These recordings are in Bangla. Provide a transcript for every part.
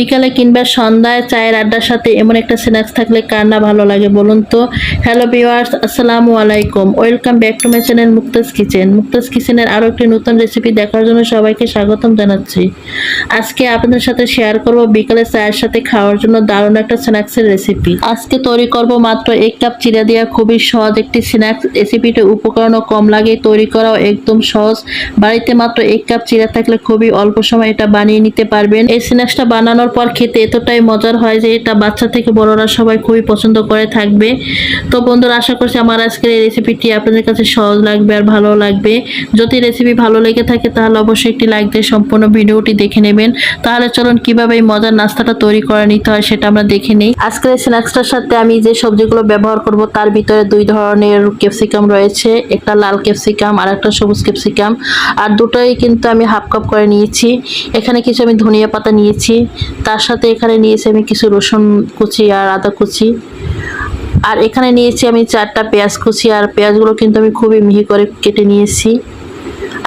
বিকালে কিংবা সন্ধ্যায় চায়ের আড্ডার সাথে এমন একটা স্ন্যাক্স থাকলে কার না ভালো লাগে বলুন তো? হ্যালো ভিউয়ার্স আসসালামু আলাইকুম। Welcome back to my channel Mukta's kitchen Mukta's কিচেনের আরও একটি নতুন রেসিপি দেখার জন্য সবাইকে স্বাগতম জানাচ্ছি। আজকে আপনাদের সাথে শেয়ার করব বিকালে চায়ের সাথে খাওয়ার জন্য দারুণ একটা স্ন্যাক্সের রেসিপি আজকে তৈরি করব মাত্র এক কাপ চিরা দেওয়া খুবই সহজ একটি স্ন্যাক্স। রেসিপিটা উপকরণও কম লাগে, তৈরি করাও একদম সহজ। বাড়িতে মাত্র এক কাপ চিরা থাকলে খুবই অল্প সময় এটা বানিয়ে নিতে পারবেন। এই স্ন্যাক্সটা বানানোর পর খেতে এতটাই মজার হয় যে এটা বাচ্চা থেকে বড়রা সবাই খুবই পছন্দ করে থাকবে। তো বন্ধুরা, আশা করছি আমার আজকের এই রেসিপিটি আপনাদের কাছে সহজ লাগবে আর ভালো লাগবে। যদি রেসিপি ভালো লেগে থাকে, তাহলে অবশ্যই একটি লাইক দিয়ে সম্পূর্ণ ভিডিওটি দেখে নেবেন। তাহলে চলুন কীভাবে এই মজার নাস্তাটা তৈরি করে নিতে হয় সেটা আমরা দেখে নিই। আজকের স্ন্যাক্সটার সাথে আমি যে সবজিগুলো ব্যবহার করব, তার ভিতরে দুই ধরনের ক্যাপসিকাম রয়েছে। একটা লাল ক্যাপসিকাম আর একটা সবুজ ক্যাপসিকাম আর দুটোই কিন্তু আমি হাফ কাপ করে নিয়েছি। এখানে কিছু আমি ধনিয়া পাতা নিয়েছি। তার সাথে এখানে নিয়েছি আমি কিছু রসুন কুচি আর আদা কুচি। আর এখানে নিয়েছি আমি চারটা পেঁয়াজ কুচি, আর পেঁয়াজগুলো কিন্তু আমি খুবই মিহি করে কেটে নিয়েছি।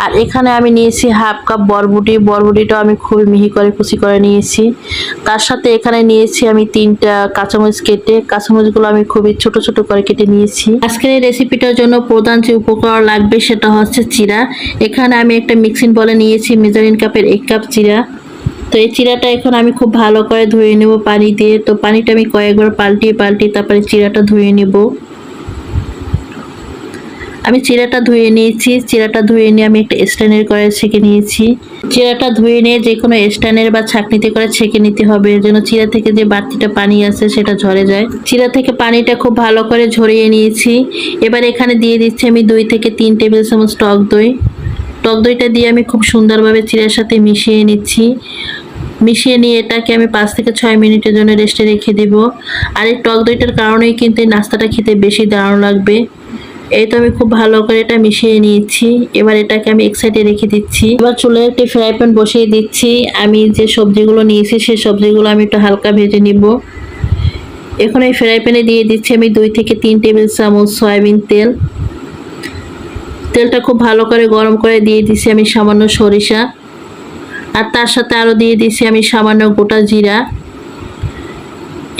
আর এখানে আমি নিয়েছি হাফ কাপ বরবুটি, বরবুটিটাও আমি খুবই মিহি করে কুচি করে নিয়েছি। তার সাথে এখানে নিয়েছি আমি তিনটা কাঁচামরিচ কেটে, কাঁচামরিচগুলো আমি খুবই ছোট ছোট করে কেটে নিয়েছি। আজকের এই রেসিপিটার জন্য প্রধান যে উপকরণ লাগবে সেটা হচ্ছে চিরা। এখানে আমি একটা মিক্সিং বলে নিয়েছি মেজারিন কাপের এক কাপ চিরা। তো এই চিরাটা এখন আমি খুব ভালো করে ধুয়ে নেব পানি দিয়ে। তো পানিটা আমি কয়েকবার পাল্টিয়ে পাল্টিয়ে তারপরে চিরাটা ধুয়ে নেব। আমি চিরাটা ধুয়ে নিয়েছি। চিরাটা ধুয়ে নিয়ে আমি একটা স্ট্যান্ডের করে ছেঁকে নিয়েছি। চিরাটা ধুয়ে নিয়ে যে কোনো স্ট্যান্ডের বা ছাঁকনিতে করে ছেঁকে নিতে হবে। যেন চিরা থেকে যে বাড়তিটা পানি আছে সেটা ঝরে যায়। চিরা থেকে পানিটা খুব ভালো করে ঝরিয়ে নিয়েছি। এবার এখানে দিয়ে দিচ্ছি আমি দুই থেকে তিন টেবিল চামচ টক দই। টক দইটা দিয়ে আমি খুব সুন্দরভাবে চিরার সাথে মিশিয়ে নিচ্ছি। মিশিয়ে নিয়ে এটাকে আমি পাঁচ থেকে ছয় মিনিটের জন্য রেস্টে রেখে দিব। আর এই টক দইটার কারণেই কিন্তু এই নাস্তাটা খেতে বেশি দারুণ লাগবে। এই তো আমি খুব ভালো করে এটা মিশিয়ে নিয়েছি। এবার এটাকে আমি এক সাইডে রেখে দিচ্ছি। এবার চুলে একটি ফ্রাই প্যান বসিয়ে দিচ্ছি। আমি যে সবজিগুলো নিয়েছি, সেই সবজিগুলো আমি একটু হালকা ভেজে নিব। এখন এই ফ্রাই প্যানে দিয়ে দিচ্ছি আমি দুই থেকে তিন টেবিল চামচ সয়াবিন তেল। তেলটা খুব ভালো করে গরম করে দিয়ে দিচ্ছি আমি সামান্য সরিষা। আর তার সাথে আরও দিয়ে দিচ্ছি আমি সামান্য গোটা জিরা।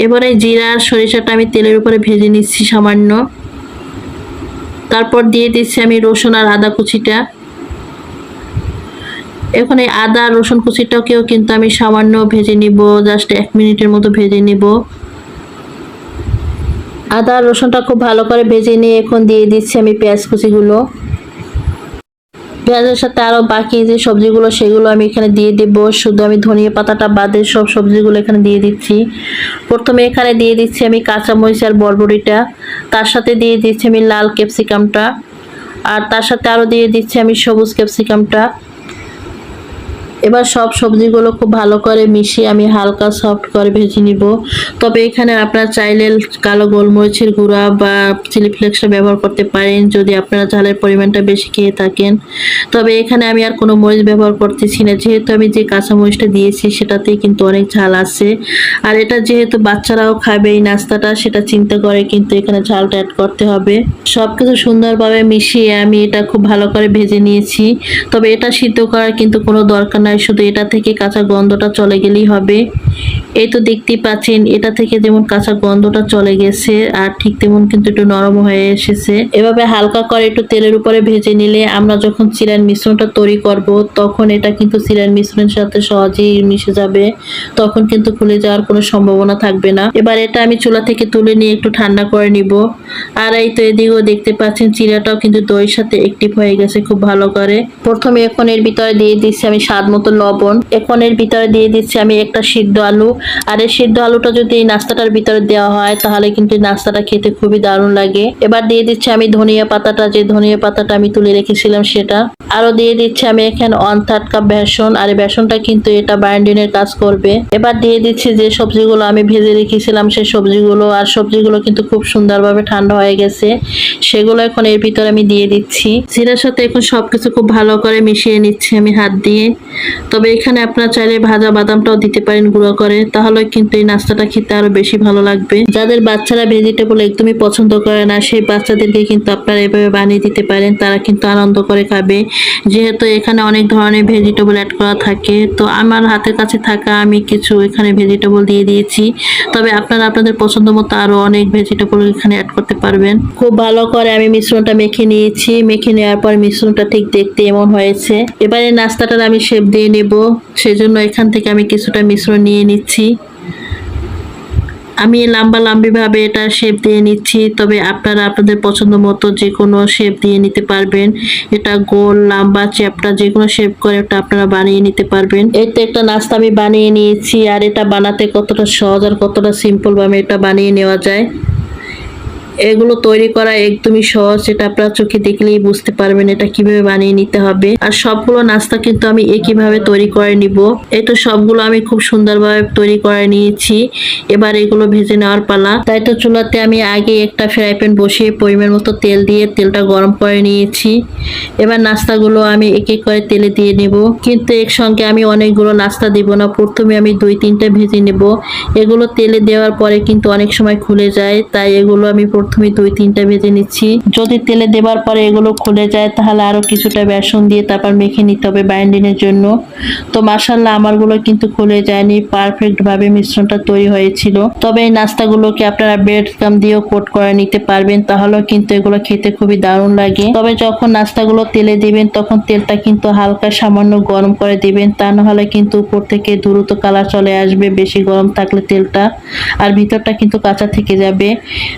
এবারে জিরা আর সরিষাটা আমি তেলের উপরে ভেজে নিচ্ছি সামান্য। তারপর দিয়ে দিচ্ছি আমি রসুন আর আদা কুচিটা। এখন এই আদা আর রসুন কুচিটাকেও কিন্তু আমি সামান্য ভেজে নিব জাস্ট এক মিনিটের মতো ভেজে নিব। আদা আর রসুনটা খুব ভালো করে ভেজে নিয়ে এখন দিয়ে দিচ্ছি আমি পেঁয়াজ কুচিগুলো। পেঁয়াজের সাথে আরও বাকি যে সবজিগুলো, সেগুলো আমি এখানে দিয়ে দিব। শুধু আমি ধনিয়া পাতাটা বাদে সব সবজিগুলো এখানে দিয়ে দিচ্ছি। প্রথমে এখানে দিয়ে দিচ্ছি আমি কাঁচামরিচ আর বরবড়িটা তার সাথে দিয়ে দিচ্ছি আমি লাল ক্যাপসিকামটা। আর তার সাথে আরও দিয়ে দিচ্ছি আমি সবুজ ক্যাপসিকামটা। এবার সব সবজিগুলো খুব ভালো করে মিশিয়ে আমি হালকা সফট করে ভেজে নিব। তবে এখানে আপনারা চাইলে কালো গোলমরিচের গুঁড়া বা চিলি ফ্লেক্সটা ব্যবহার করতে পারেন যদি আপনারা ঝালের পরিমাণটা বেশি খেয়ে থাকেন। তবে এখানে আমি আর কোনো মরিচ ব্যবহার করতেছি না। যেহেতু আমি যে কাঁচা মরিচটা দিয়েছি সেটাতেই কিন্তু অনেক ঝাল আছে। আর এটা যেহেতু বাচ্চারাও খাবে এই নাস্তাটা, সেটা চিন্তা করে কিন্তু এখানে ঝালটা অ্যাড করতে হবে। সব কিছু সুন্দরভাবে মিশিয়ে আমি এটা খুব ভালো করে ভেজে নিয়েছি। তবে এটা সিদ্ধ করার কিন্তু কোনো দরকার নাই। শুধু এটা থেকে কাঁচা গন্ধটা চলে গেলেই হবে। এই তো দেখতেই পাচ্ছেন, এটা থেকে যেমন কাঁচা গন্ধটা চলে গেছে, আর ঠিক তেমন কিন্তু একটু নরম হয়ে এসেছে। এভাবে হালকা করে একটু তেলের উপরে ভেজে নিলে আমরা যখন চিরার মিশ্রণটা তৈরি করব, তখন এটা কিন্তু চিরার মিশ্রণের সাথে সহজেই মিশে যাবে। তখন কিন্তু খুলে যাওয়ার কোনো সম্ভাবনা থাকবে না। এবার এটা আমি চুলা থেকে তুলে নিয়ে একটু ঠান্ডা করে নিব। আর এই তো এদিকেও দেখতে পাচ্ছেন, চিরাটাও কিন্তু দইয়ের সাথে একটিভ হয়ে গেছে খুব ভালো করে। প্রথমে এখন এর ভিতরে দিয়ে দিচ্ছি আমি স্বাদ মতো লবণ এখন এর ভিতরে দিয়ে দিচ্ছি আমি একটা সিদ্ধ আলু। আর এই সিদ্ধ আলুটা যদি এই নাস্তাটার ভিতরে দেওয়া হয়, তাহলে কিন্তু নাস্তাটা খেতে খুবই দারুণ লাগে। এবার দিয়ে দিচ্ছি আমি ধনিয়া পাতাটা, যে ধনিয়া পাতাটা আমি তুলে রেখেছিলাম সেটা। আরও দিয়ে দিচ্ছি আমি এখানে ওয়ান থার্ড কাপ বেসন, আর এই বেসনটা কিন্তু এটা বাইন্ডিংয়ের কাজ করবে। এবার দিয়ে দিচ্ছি যে সবজিগুলো আমি ভেজে রেখেছিলাম, সেই সবজিগুলো, আর সবজিগুলো কিন্তু খুব সুন্দরভাবে ঠান্ডা হয়ে গেছে। সেগুলো এখন এর ভিতরে আমি দিয়ে দিচ্ছি। জিরার সাথে এখন সবকিছু খুব ভালো করে মিশিয়ে নিচ্ছি আমি হাত দিয়ে। তবে এখানে আপনারা চাইলে ভাজা বাদামটাও দিতে পারেন গুঁড়ো করে, তাহলে কিন্তু এই নাস্তাটা খেতে আরও বেশি ভালো লাগবে। যাদের বাচ্চারা ভেজিটেবল একদমই পছন্দ করে না, সেই বাচ্চাদেরকে কিন্তু আপনারা এভাবে বানিয়ে দিতে পারেন, তারা কিন্তু আনন্দ করে খাবে। যেহেতু এখানে অনেক ধরনের ভেজিটেবল অ্যাড করা থাকে, তো আমার হাতের কাছে থাকা আমি কিছু এখানে ভেজিটেবল দিয়ে দিয়েছি। তবে আপনারা আপনাদের পছন্দ মতো আরও অনেক ভেজিটেবল এখানে অ্যাড করতে পারবেন। খুব ভালো করে আমি মিশ্রণটা মেখে নিয়েছি। মেখে নেওয়ার পর মিশ্রণটা ঠিক দেখতে এমন হয়েছে। এবারে নাস্তাটার আমি শেপ দিয়ে নেব। সেজন্য এখান থেকে আমি কিছুটা মিশ্রণ নিয়ে নিচ্ছি। আমি লম্বা লম্বিভাবে এটা শেপ দিয়ে নিচ্ছি, তবে আপনারা আপনাদের পছন্দ মতো যে কোনো শেপ দিয়ে নিতে পারবেন। এটা গোল, লম্বা, চ্যাপটা যে কোনো শেপ করে এটা আপনারা বানিয়ে নিতে পারবেন। এই তো একটা নাস্তা আমি বানিয়ে নিয়েছি, আর এটা বানাতে কতটা সহজ আর কতটা সিম্পল ভাবে এটা বানিয়ে নেওয়া যায়। এগুলো তৈরি করা একদমই সহজ, এটা আপনারা চোখে দেখলেই বুঝতে পারবেন এটা কীভাবে বানিয়ে নিতে হবে। আর সবগুলো নাস্তা কিন্তু আমি একইভাবে তৈরি করে নিব। এই তো সবগুলো আমি খুব সুন্দরভাবে তৈরি করে নিয়েছি। এবার এগুলো ভেজে নেওয়ার পালা। তাই তো চুলাতে আমি আগে একটা ফ্রাই প্যান বসিয়ে পরিমাণ মতো তেল দিয়ে তেলটা গরম করে নিয়েছি। এবার নাস্তাগুলো আমি এক এক করে তেলে দিয়ে নেব। কিন্তু একসঙ্গে আমি অনেকগুলো নাস্তা দিব না। প্রথমে আমি দুই তিনটে ভেজে নেব। এগুলো তেলে দেওয়ার পরে কিন্তু অনেক সময় খুলে যায়। তাই এগুলো আমি প্রথমে দুই, তিনটা ভেজে নিচ্ছি। যদি তেলে দেওয়ার পরে এগুলো খুলে যায়, তাহলে আরও কিছুটা বেসন দিয়ে তারপর মেখে নিতে হবে বাইন্ডিংয়ের জন্য। তো মাসাল্লাহ আমারগুলো কিন্তু খুলে যায়নি পারফেক্ট ভাবে মিশ্রণটা তৈরি হয়েছিল। তবে এই নাস্তাগুলোকে আপনারা ব্রেড কাম দিয়েও কোট করে নিতে পারবেন, তাহলেও কিন্তু এগুলো খেতে খুবই দারুণ লাগে। তবে যখন নাস্তাগুলো তেলে দিবেন, তখন তেলটা কিন্তু হালকা সামান্য গরম করে দিবেন, তা নাহলে কিন্তু উপর থেকে দ্রুত কালার চলে আসবে, বেশি গরম থাকলে তেলটা, আর ভিতরটা কিন্তু কাঁচা থেকে যাবে।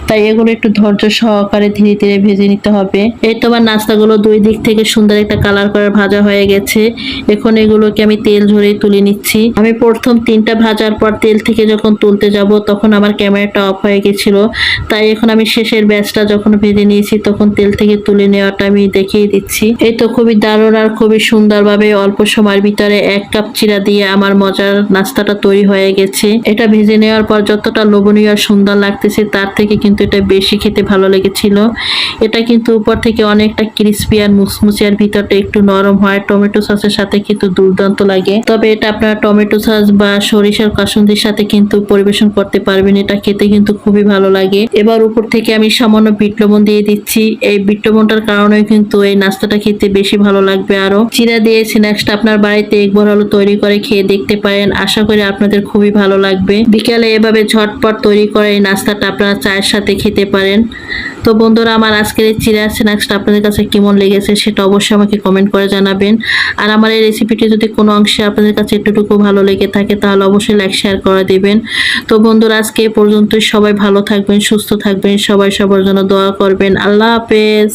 তাই এগুলো একটু ধৈর্য সহকারে ধীরে ধীরে ভেজে নিতে হবে। এই তোমার নাস্তাগুলো দুই দিক থেকে সুন্দর একটা কালার করে ভাজা হয়ে গেছে। এখন এগুলোকে আমি তেল ঝরে তুলে নিচ্ছি। আমি প্রথম তিনটা ভাজার পর তেল থেকে যখন তুলতে যাব, তখন আমার ক্যামেরাটা অফ হয়ে গেছিল। তাই এখন আমি শেষের ব্যাচটা যখন ভেজে নিয়েছি, তখন তেল থেকে তুলে নেওয়াটা আমি দেখিয়ে দিচ্ছি। এই তো খুবই দারুণ আর খুবই সুন্দরভাবে অল্প সময়ের ভিতরে এক কাপ চিরা দিয়ে আমার মজার নাস্তাটা তৈরি হয়ে গেছে। এটা ভেজে নেওয়ার পর যতটা লোভনীয় আর সুন্দর লাগতেছে, তার থেকে কিন্তু এটা বেশি খেতে ভালো লেগেছিল। এটা কিন্তু উপর থেকে অনেকটা ক্রিস্পি আর মুসমুসি আর ভিতরটা একটু নরম হয়। টমেটো সসের সাথে কিন্তু দুর্দান্ত লাগে। তবে এটা আপনারা টমেটো সস বা সরিষার কাসুন্দির সাথে কিন্তু পরিবেশন করতে পারবেন। এটা খেতে কিন্তু খুবই ভালো লাগে। এবার উপর থেকে আমি সামান্য বিট লবণ দিয়ে দিচ্ছি। এই বিট লবণটার কারণে কিন্তু এই নাস্তাটা খেতে বেশি ভালো লাগবে আরও চিরা দিয়ে স্ন্যাক্সটা আপনার বাড়িতে একবার হলো তৈরি করে খেয়ে দেখতে পারেন। আশা করি আপনাদের খুবই ভালো লাগবে। বিকালে এভাবে ঝটপট তৈরি করে এই নাস্তাটা আপনারা চায়ের সাথে খেতে পারেন। তো বন্ধুরা, আমার আজকের এই চিরা স্ন্যাক্সটা আপনাদের কাছে কেমন লেগেছে সেটা অবশ্যই আমাকে কমেন্ট করে জানাবেন। আর আমার এই রেসিপিটি যদি কোনো অংশে আপনাদের কাছে একটুটুকু ভালো লেগে থাকে, তাহলে অবশ্যই লাইক শেয়ার করে দেবেন। তো বন্ধুরা, আজকে এ পর্যন্তই সবাই ভালো থাকবেন, সুস্থ থাকবেন, সবাই সবার জন্য দোয়া করবেন। আল্লাহ হাফেজ।